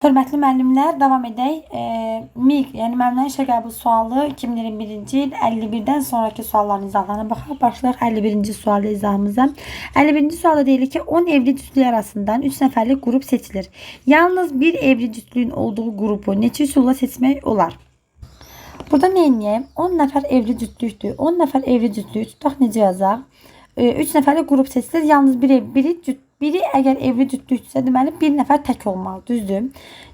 Hörmətli müəllimlər, davam edək. E, MİQ, yəni müəllimlərin işə qəbul sualı 2021-ci il 51-dən sonraki sualların izahlarına baxaq. Başlayaq 51-ci sualda izahımıza. 51-ci sualda deyilir ki, 10 evli cütlük arasından 3 nəfərlik qrup seçilir. Yalnız bir evli cütlüyün olduğu qrupu neçə üsulla seçmək olar? Burada nə edəyəm? 10 nəfər evli cütlükdür. 10 nəfər evli cütlük tutaq necə yazaq? 3 nəfərlik qrup seçilir. Yalnız bir ev, biri cüt biri əgər evli cütlüksə deməli bir nəfər tək olmalı, düzdür?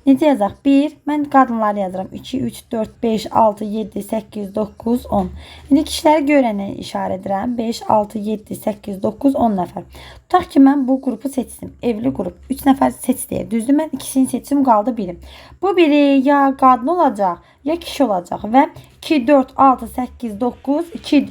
Necə yazaq? 1 mən qadınları yazıram. 2 3 4 5 6 7 8 9 10. İndi kişiləri görənə işarə edirəm. 5 6 7 8 9 10 nəfər. Tutaq ki mən bu qrupu seçdim. Evli qrup. 3 nəfər seç deyə. Düzdür? Mən ikisini seçim, qaldı biri. Bu biri ya qadın olacaq, ya kişi olacaq və 2 4 6 8 9 2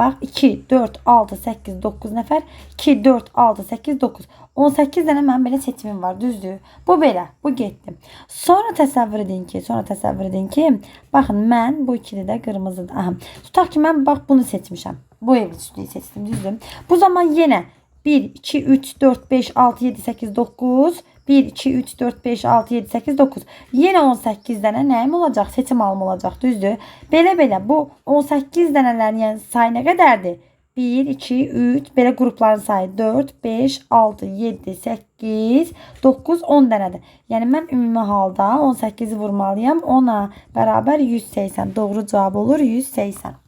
Bax 2, 4, 6, 8, 9 nəfər. 2, 4, 6, 8, 9. 18 dənə mənim belə seçimim var, düzdür? Bu belə, bu getdi. Sonra təsəvvür edin ki, sonra təsəvvür edin ki, baxın mən bu ikili də qırmızıdır. Aha. Tutaq ki mən bax bunu seçmişəm. Bu evliliyi seçdim, düzdür? Bu zaman yenə 1, 2, 3, 4, 5, 6, 7, 8, 9 1, 2, 3, 4, 5, 6, 7, 8, 9. Yenə 18 dənə nəyim olacaq? Seçim alım olacaq, düzdür? Belə-belə bu 18 dənələrin yəni sayı nə qədərdir? 1, 2, 3, belə qrupların sayı 4, 5, 6, 7, 8, 9, 10 dənədir. Yəni mən ümumi halda 18-i vurmalıyam. 10-a bərabər 180. Doğru cavab olur 180.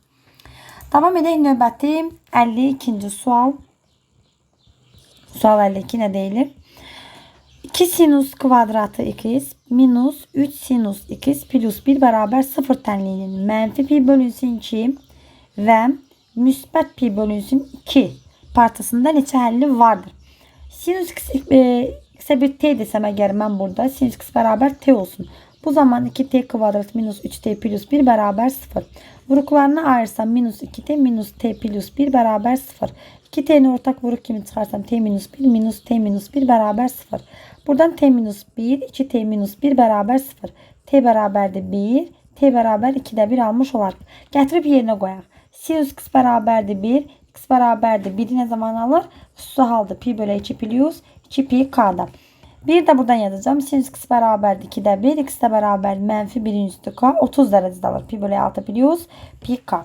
Davam edək növbəti 52-ci sual. Sual 52 nə deyilir? 2 sinus kvadratı x minus 3 sinus x plus 1 beraber 0 tenliğinin menfi pi bölünsün 2 ve müsbət pi bölünsün 2 parçasında neçə həlli vardır? Sinus x e, bir t desem əgər mən burada sinus x beraber t olsun. Bu zaman 2t kvadrat minus 3t plus 1 beraber 0. Vuruklarını ayırsam minus 2t minus t plus 1 beraber 0. 2t'ni ortak vuruk kimi çıkarsam t minus 1 minus t minus 1 beraber 0. Buradan t minus 1, 2t minus 1 beraber 0. t beraberdir 1, t beraber 2'de 1 almış olarıq. Gətirib yerinə qoyaq. Sinus x beraberdir 1, x beraberdir 1'i ne zaman alır? Xüsusi halda pi bölü 2 plus 2 pi k'da. Bir de buradan yazacağım. Sinüs x beraberdir 2'de 1. X de beraber menfi 1 üstü k. 30 derecede alır. Pi bölü 6 biliyoruz. Pi k.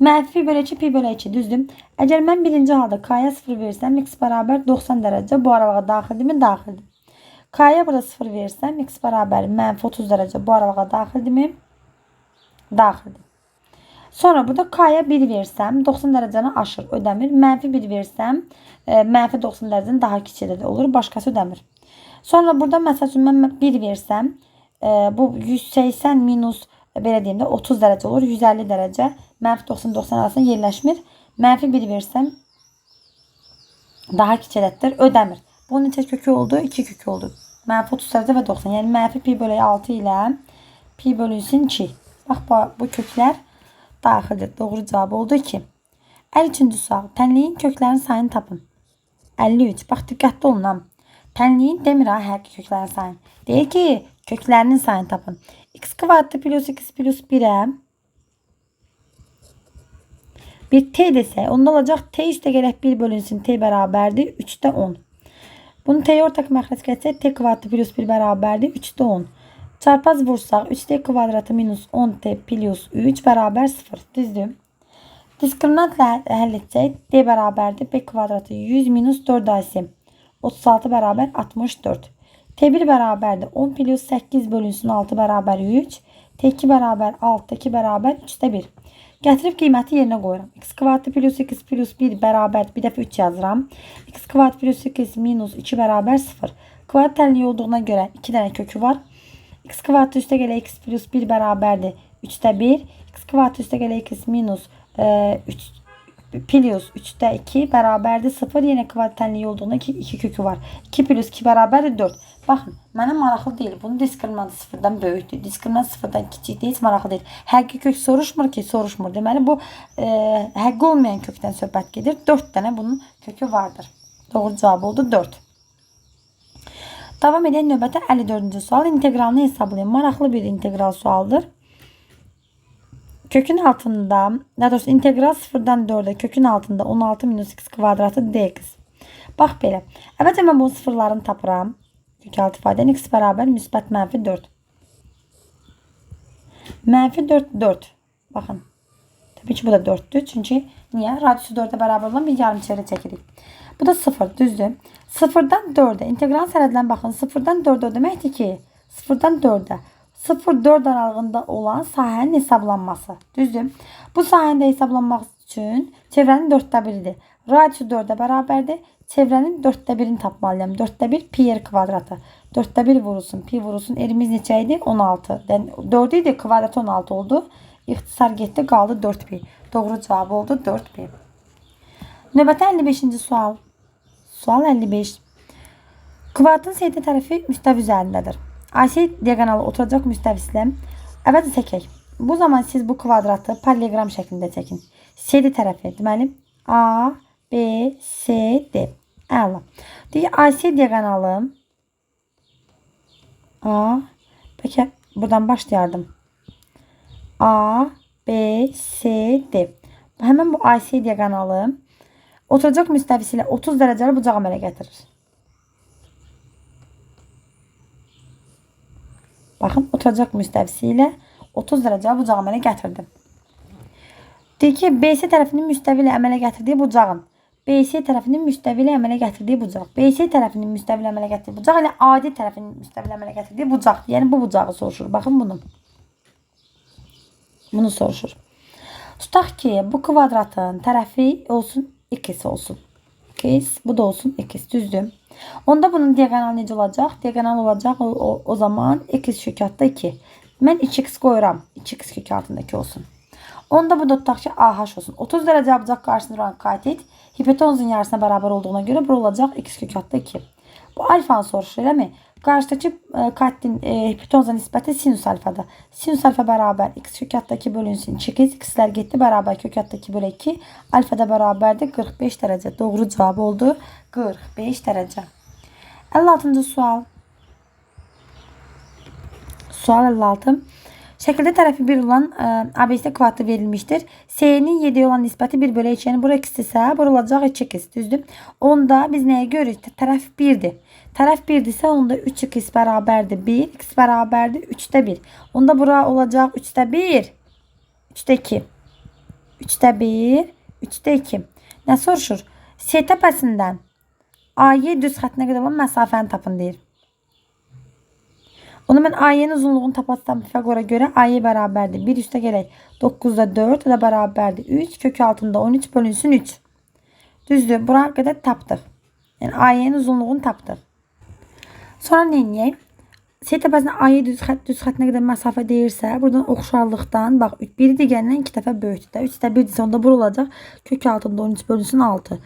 Mənfi bölü 2 pi bölü 2 düzdür. Əgər mən birinci halda k-ya 0 versəm x bərabər 90 dərəcə bu aralığa daxildirmi? Daxildir. K-ya bura 0 versəm x bərabər mənfi 30 dərəcə bu aralığa daxildirmi? Daxildir. Sonra burada k-ya 1 versəm 90 dərəcəni aşır, ödəmir. Mənfi 1 versəm e, mənfi 90 dərəcədən daha kiçik olur, başqası ödəmir. Sonra burada məsəl üçün mən 1 versəm e, bu 180 minus 180 belədiyimdə 30 dərəcə olur. 150 dərəcə mənfi 90-90 arasında yerləşmir. Mənfi 1 versəm daha kiçələtdir. Ödəmir. Bu neçə kökü oldu? 2 kökü oldu. Mənfi 30 dərəcə və 90. Yəni mənfi pi bölü 6 ilə pi bölünsün 2. Bax bu, bu köklər daxildir. Doğru cavab oldu 2. 53-cü sual. Tənliyin köklərin sayını tapın. 53. Bax diqqətli olun. Tənliyin demir ha həqiqi köklərin sayını. Deyir ki, köklərinin sayını tapın x kvadratı plus x plus 1'ə bir t dese onda olacaq t üstə gələk 1 bölünsün t bərabərdir 3'də 10. Bunu t'ye ortak məxrəc gətsək t kvadratı plus 1 bərabərdir 3'də 10. Çarpaz vursaq 3t kvadratı minus 10t plus 3 beraber 0. Düzdür. Diskriminantla həll etsək d bərabərdir b kvadratı 100 minus 4 ac 36 beraber 64. T1 bərabərdir 10 plus 8 bölünsün 6 beraber 3. T2 beraber 6, 2 beraber 3'də 1. Gətirib qiyməti yerinə qoyuram. x kvadratı plus 2 plus 1 bərabər bir dəfə 3 yazıram. x kvadrat plus 2 minus 2 bərabər 0. Kvadrat tənliyi olduğuna görə 2 dənə kökü var x kvadrat üstə gələ x plus 1 bərabərdir 3'də 1. x kvadrat üstə gələ x minus e, 3 plus 3'də 2 bərabərdir 0. Yenə kvadrat tənliyi olduğunda 2, 2 kökü var. 2 plus 2 bərabərdir 4. Baxın, mənə maraqlı deyil. Bunun diskriminantı sıfırdan böyükdür. Diskriminant sıfırdan kiçikdir. Heç maraqlı deyil. Həqiqi kök soruşmur ki, soruşmur. Deməli bu e, həqiqi olmayan kökdən söhbət gedir. 4 dənə bunun kökü vardır. Doğru cavab oldu 4. Davam edən növbətə 54-cü sual. İntegralını hesablayın. Maraqlı bir integral sualdır. Kökün altında, daha doğrusu integral 0-dan 4'ə kökün altında 16 minus x kvadratı dx. Bax belə. Əvvəlcə mən bu sıfırlarını tapıram. kök altı ifadənin x bərabər müsbət mənfi 4. Mənfi 4 4. Baxın. Tabii ki bu da 4'tü. Çünkü niye? Radyosu 4'e beraber olan bir yarım çevre çekirik. Bu da 0 düzdür. 0'dan 4'e integral sənədlərinə baxın. 0'dan 4'e o deməkdir ki 0'dan 4'e 0-4 aralığında olan sahənin hesablanması. Düzdür. Bu sahənin də hesablanmaq üçün çevrənin 4də biridir. Radyosu 4'e bərabərdir. Çevrənin 4də birini tapmalıyam. 4də 1 pi r kvadratı. 4də 1 vurulsun. Pi vurulsun. Erimiz neçə idi? 16. Yəni 4 idi. Kvadrat 16 oldu. İxtisar getdi. Qaldı 4 pi. Doğru cavab oldu 4 pi. Növbəti 55-ci sual. Sual 55. Kvadratın CD tərəfi müstəvi üzərindədir. AC diagonalı oturacaq müstəvislə əvvəlcə çəkək. Bu zaman siz bu kvadratı parallelogram şəklində çəkin. CD tərəfi deməli A, B, C, D. Əla. Deyək AC diagonalı A, bəlkə buradan başlayardım. A, B, C, D. Həmin bu AC diagonalı oturacaq müstəvisi ilə 30 dərəcəli bucaq əmələ gətirir. Baxın, oturacaq müstəvisi ilə 30 dərəcəli bucaq əmələ gətirdim. Deyir ki, BC tərəfinin müstəvi ilə əmələ gətirdiyi bucağın BC tərəfinin müstəvi ilə əmələ gətirdiyi bucaq. BC tərəfinin müstəvi ilə əmələ gətirdiyi bucaq ilə AD tərəfinin müstəvi ilə əmələ gətirdiyi bucaq. Yəni bu bucağı soruşur. Baxın bunu. Bunu soruşur. Tutaq ki, bu kvadratın tərəfi olsun x olsun. x, bu da olsun x, düzdür. Onda bunun diagonal necə olacaq? Diagonal olacaq o, o, o zaman x kök altında 2. Mən 2x qoyuram. 2x kök altındakı olsun. Onda bu da tutaq ki AH olsun. 30 dərəcə bucaq qarşısında duran katet hipotenuzun yarısına bərabər olduğuna görə bu olacaq x kök altında 2. Bu alfanı soruşur, eləmi? Qarşıdakı e, katin e, hipotenuza nisbəti sinus alfadır. Sinus alfa bərabər x kök altında 2 bölünsün 2x. X'lər getdi bərabər kök 2 bölü 2. Alfa da bərabərdir 45 dərəcə. Doğru cavab oldu 45 dərəcə. 56-cı sual. Sual 56. Şəkildə tərəfi 1 olan ə, ABC kvadratı verilmişdir. S-nin 7 olan nisbəti 1 bölü 2. Yəni bura x isə bura olacaq 2x, düzdür? Onda biz nəyə görürük? Tərəf 1-dir. Tərəf 1-dirsə onda 3x bərabərdir 1, x bərabərdir 3-də 1. Onda bura olacaq 3-də 1, 3-də 2. 3-də 1, 3-də 2. Nə soruşur? S təpəsindən AY düz xəttinə qədər olan məsafəni tapın deyir. Onu ben AY'nin uzunluğunu tapatsam Pifagor'a göre AY beraberdi. 1 üste gerek 9'da 4 o da beraberdi. 3 kök altında 13 bölünsün 3. Düzdür. Buraya kadar taptık. Yani AY'nin uzunluğunu taptık. Sonra ne yiyeyim? S tepəsində AY düz xət düz xəttinə qədər məsafə deyirsə, buradan oxşarlıqdan bax biri digərindən 2 dəfə böyükdür də. 3 də 1-dirsə onda bura olacaq kök altında 13 bölünsün 6.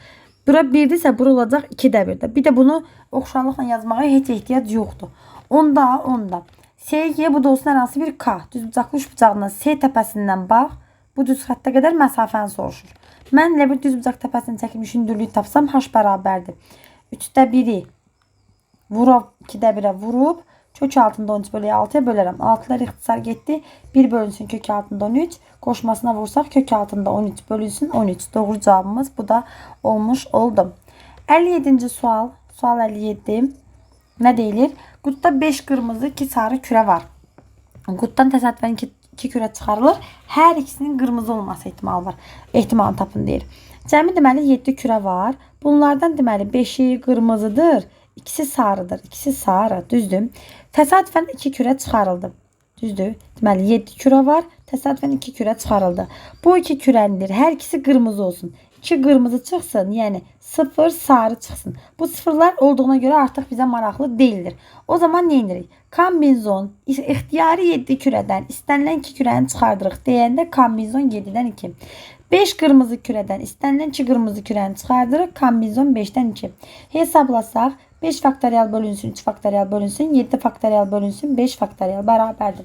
Bura 1-dirsə bura olacaq 2 də 1 də. Bir də bunu oxşarlıqla yazmağa heç ehtiyac yoxdur. Onda, onda. SY bu da olsun hər hansı bir K. Düz bucaqlı üç bucağından S təpəsindən bax. Bu düz xəttə qədər məsafəni soruşur. Mən elə bir düz bucaq təpəsini çəkmiş hündürlüyü tapsam H bərabərdir. 3də 1-i vurub 2də 1-ə vurub kök altında 13 bölü 6'ya bölərəm. 6'lar ixtisar getdi. 1 bölünsün kök altında 13. Qoşmasına vursaq kök altında 13 bölünsün 13. Doğru cavabımız bu da olmuş oldu. 57. sual. Sual 57. Nə deyilir? Qutda 5 qırmızı, 2 sarı kürə var. Qutdan təsadüfən 2, 2 kürə çıxarılır. Hər ikisinin qırmızı olması ehtimalı var. Ehtimalını tapın deyir. Cəmi deməli 7 kürə var. Bunlardan deməli 5-i qırmızıdır. İkisi sarıdır. İkisi sarı. Düzdür. Təsadüfən 2 kürə çıxarıldı. Düzdür. Deməli 7 kürə var. Təsadüfən 2 kürə çıxarıldı. Bu iki kürəndir. Hər ikisi qırmızı olsun. 2 qırmızı çıxsın. Yəni 0 sarı çıxsın. Bu sıfırlar olduğuna görə artıq bizə maraqlı deyildir. O zaman nə edirik? Kombinzon ixtiyari 7 kürədən istənilən 2 kürəni çıxardırıq deyəndə kombinzon 7-dən 2. 5 qırmızı kürədən istənilən 2 qırmızı kürəni çıxardırıq. Kombinzon 5-dən 2. Hesablasaq 5 faktorial bölünsün 3 faktorial bölünsün 7 faktorial bölünsün 5 faktorial bərabərdir.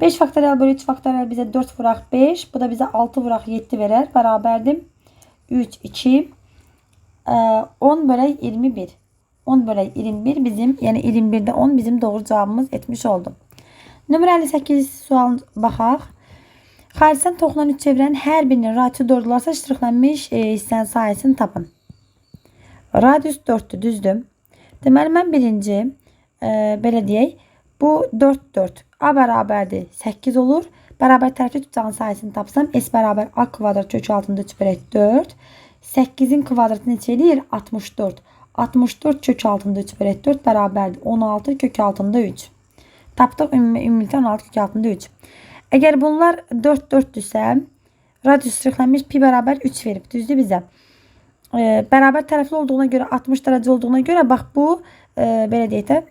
5 faktorial bölü 3 faktorial bizə 4 vuraq 5. Bu da bizə 6 vuraq 7 verər. Bərabərdir. 3, 2, 10 bölü 21. 10 bölü 21 bizim yani 21'de 10 bizim doğru cevabımız etmiş oldu. Nömrə 58 sual baxaq. Xaricdən toxunan üç çevrənin hər birinin ratio 4 olarsa ştrixlənmiş e, hissənin sahəsini tapın. Radius 4-dür, düzdür. Deməli mən birinci e, belə deyək. Bu 4 4. A bərabərdir 8 olur. Bərabər tərəfli tutacağın sayısını tapsam S bərabər A kvadrat kök altında 3 bölək 4. 8-in kvadratı neçə eləyir? 64. 64 kök altında 3 bölək 4 bərabərdir. 16 kök altında 3. Tapdıq ümumi ümumilikdə 16 kök altında 3. Əgər bunlar 4 4-dürsə, radius şərhlənmiş pi bərabər 3 verib. Düzdür bizə? E, bərabər tərəfli olduğuna görə 60 dərəcə olduğuna görə bax bu e, belə deyək də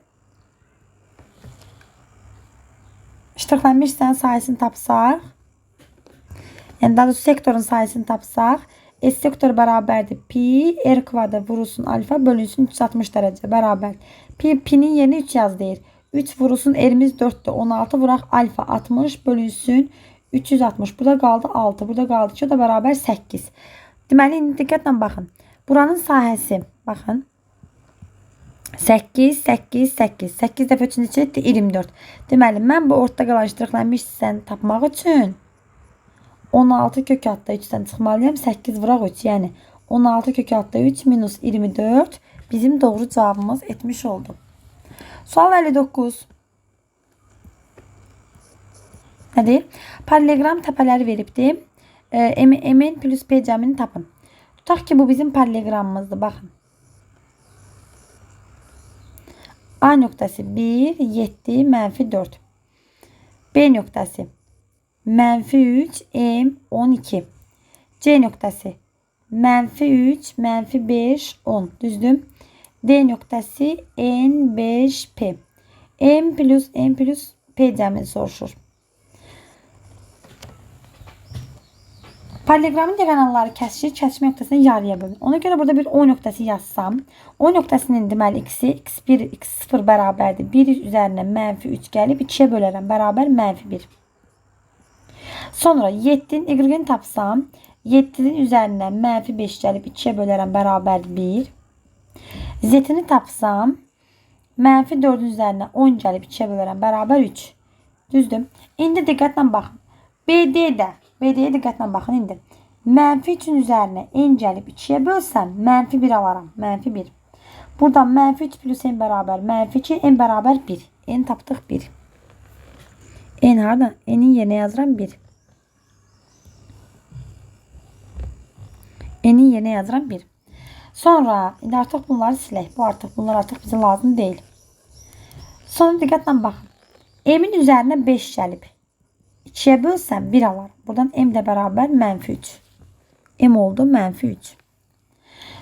hissənin sayısını tapsaq, yəni daha doğrusu sektorun sayısını tapsaq, S sektoru bərabərdir pi r kvadrat vurulsun alfa bölünsün 360 dərəcə bərabər. Pi pi'nin yerinə 3 yaz deyir. 3 vurulsun r'miz 4'tür. 16 vuraq alfa 60 bölünsün 360. Burada qaldı 6. Burada qaldı 2. O da bərabər 8. Deməli indi diqqətlə baxın. Buranın sahəsi baxın. 8, 8, 8. 8 dəfə 3 neçə etdi? 24. Deməli mən bu ortada qalan iştiraklanmış hissəni tapmaq üçün 16 kök altda 3'dən çıxmalıyam. 8 vuraq 3. Yəni 16 kök altda 3 minus 24 bizim doğru cavabımız etmiş oldu. Sual 59. Nədir? Parallelogram təpələri veribdi. E, M, M plus P cəmini tapın. Tutaq ki bu bizim parallelogrammızdır. Baxın. A nöqtəsi 1, 7, mənfi 4. B nöqtəsi mənfi 3, M 12. C nöqtəsi mənfi 3, mənfi 5, 10. Düzdür? D nöqtəsi N5P. M plus N plus P cəmini soruşur. Paralelogramın diagonalları kəsişir, kəsişmə nöqtəsini yarıya bölünür. Ona görə burada bir O nöqtəsi yazsam, O nöqtəsinin deməli x-i x1, x0 bərabərdir. 1 üzərinə mənfi 3 gəlib 2-yə bölərəm. Bərabər mənfi 1. Sonra 7'nin y-ni tapsam 7'nin üzərinə mənfi 5 gəlib 2-yə bölərəm. Bərabər 1. Z-ni tapsam mənfi 4'ün üzərinə 10 gəlib 2-yə bölərəm. Bərabər 3. Düzdür? İndi diqqətlə baxın. BD-də BD-yə diqqətlə baxın indi. Mənfi 3-ün üzərinə n gəlib 2-yə bölsəm, mənfi 1 alaram. Mənfi 1. Buradan mənfi 3 plus n bərabər mənfi 2, n bərabər 1. n tapdıq 1. n harada? n-in yerinə yazıram 1. n-in yerinə yazıram 1. Sonra indi artıq bunları silək. Bu artıq bunlar artıq bizə lazım deyil. Sonra diqqətlə baxın. M-in üzərinə 5 gəlib. 2'ye bölsəm 1 alarım. Buradan m də bərabər mənfi 3. m oldu mənfi 3.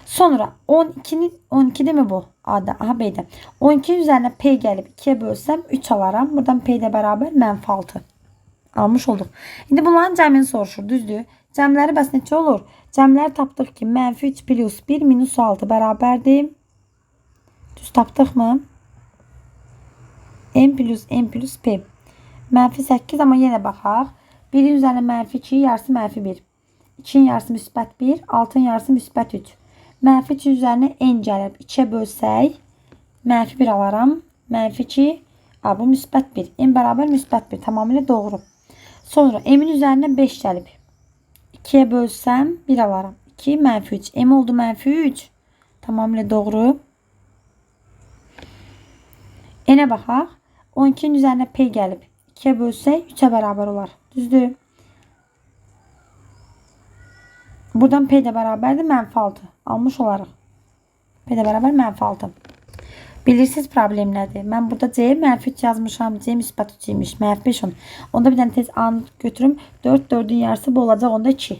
Sonra 12'nin 12'de mi bu? A'da. Aha B'de. 12'nin üzerine P gelip 2'ye bölsəm 3 alaram. Buradan P də bərabər mənfi 6. Almış olduq. İndi bunların cəmini soruşur. Düzdür? Cəmləri bəs neçə olur? Cəmləri tapdıq ki, mənfi 3 plus 1 minus 6 bərabərdir. Düz tapdıqmı? M plus M plus P. Mənfi 8 amma yenə baxaq. 1-in üzərinə mənfi 2, yarısı mənfi 1. 2-nin yarısı müsbət 1, 6-ın yarısı müsbət 3. Mənfi 2 üzərinə n gəlib 2-yə bölsək, mənfi 1 alaram. Mənfi 2, a, bu müsbət 1. n bərabər müsbət 1. Tamamilə doğru. Sonra m-in üzərinə 5 gəlib. 2-yə bölsəm 1 alaram. 2 mənfi 3. m oldu mənfi 3. Tamamilə doğru. N-ə baxaq. 12'nin üzerine P gelip 2'ye bölsək 3'e beraber olar. Düzdür? Buradan P də bərabərdir mənfi 6. Almış olarıq. P də bərabər mənfi 6. Bilirsiniz problem nədir? Mən burada C mənfi 3 yazmışam. C müsbət 3 imiş. Mənfi 5 10. Onda bir dənə tez A'nı götürüm. 4 4'ün yarısı bu olacaq. Onda 2.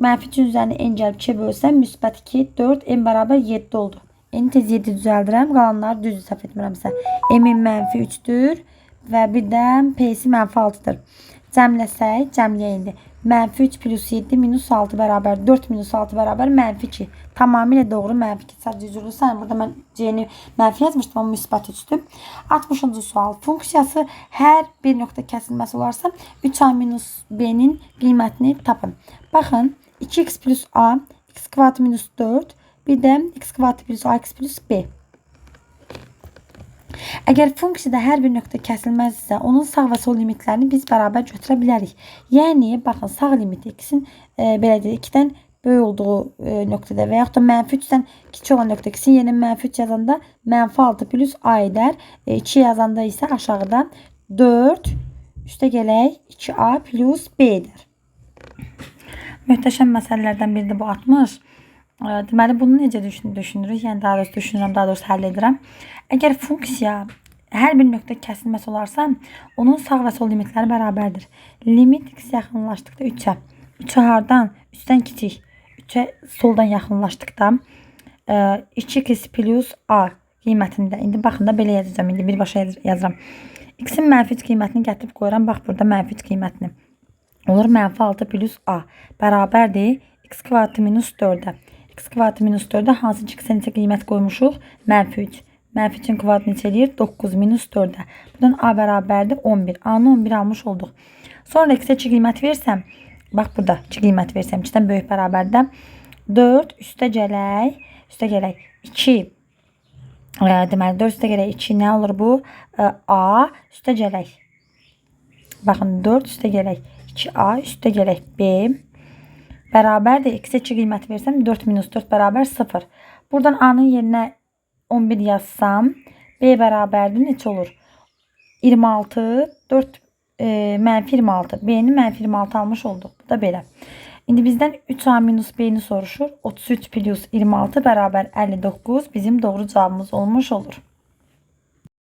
Mənfi 3'ün üzərinə n gəlib 2'ye bölsəm müsbət 2 4 n bərabər 7 oldu. N tez 7 düzəldirəm. Qalanları düzdür səhv etmirəmsə. M-in mənfi 3-dür və bir də P-si mənfi 6-dır. Cəmləsək, cəmləyə indi. Mənfi 3 plus 7 minus 6 bərabər 4 minus 6 bərabər mənfi 2. Tamamilə doğru mənfi 2. Sadəcə üzrlüsən. Burada mən C-ni mənfi yazmışdım amma müsbət 3-dür. 60-cı sual. Funksiyası hər bir nöqtə kəsilməsi olarsa 3A minus B-nin qiymətini tapın. Baxın 2x plus A, x kvadrat minus 4 bir də x kvadrat plus ax plus b. Əgər funksiyada hər bir nöqtə kəsilməzsə, onun sağ və sol limitlərini biz bərabər götürə bilərik. Yəni, baxın, sağ limiti x-in e, belə deyək, 2-dən böyük olduğu e, nöqtədə və yaxud da mənfi 3-dən kiçik olan nöqtə x'in yerinə mənfi 3 yazanda mənfi 6 plus a edər. E, 2 yazanda isə aşağıda 4 üstə gələk 2a plus b edər. Möhtəşəm məsələlərdən biri də bu 60. E, Deməli bunu necə düşün düşünürük? Yəni daha doğrusu düşünürəm, daha doğrusu həll edirəm. Əgər funksiya hər bir nöqtə kəsilməsi olarsa, onun sağ və sol limitləri bərabərdir. Limit x yaxınlaşdıqda 3-ə. 3-ə hardan? 3-dən kiçik. 3-ə soldan yaxınlaşdıqda e, 2x plus a qiymətində. İndi baxın da belə yazacağam. İndi birbaşa yaz- yazıram. X-in mənfi 3 qiymətini gətirib qoyuram. Bax burada mənfi 3 qiymətini. Olur mənfi 6 plus a bərabərdir x kvadratı minus 4-ə. X kvadratı minus 4-ə hansı ki neçə qiymət qoymuşuq? Mənfi 3. Mənfi 3-ün kvadratı neçə eləyir? 9 minus 4-ə. Buradan a bərabərdir 11. A-nı 11 almış olduq. Sonra x-ə 2 qiymət versəm, bax burada 2 qiymət versəm, 2-dən böyük bərabərdə 4 üstə gələk, üstə gələk 2 e, deməli 4 üstə gələk 2 nə olur bu? E, a üstə gələk Baxın 4 üstə gələk 2a üstə gələk b bərabərdir. X-ə 2 qiymət versəm 4 minus 4 bərabər 0. Buradan a-nın yerinə 11 yazsam b bərabərdir neçə olur? 26 4 e, mənfi 26. B-ni mənfi 26 almış olduq. Bu da belə. İndi bizdən 3a minus b-ni soruşur. 33 plus 26 bərabər 59 bizim doğru cavabımız olmuş olur.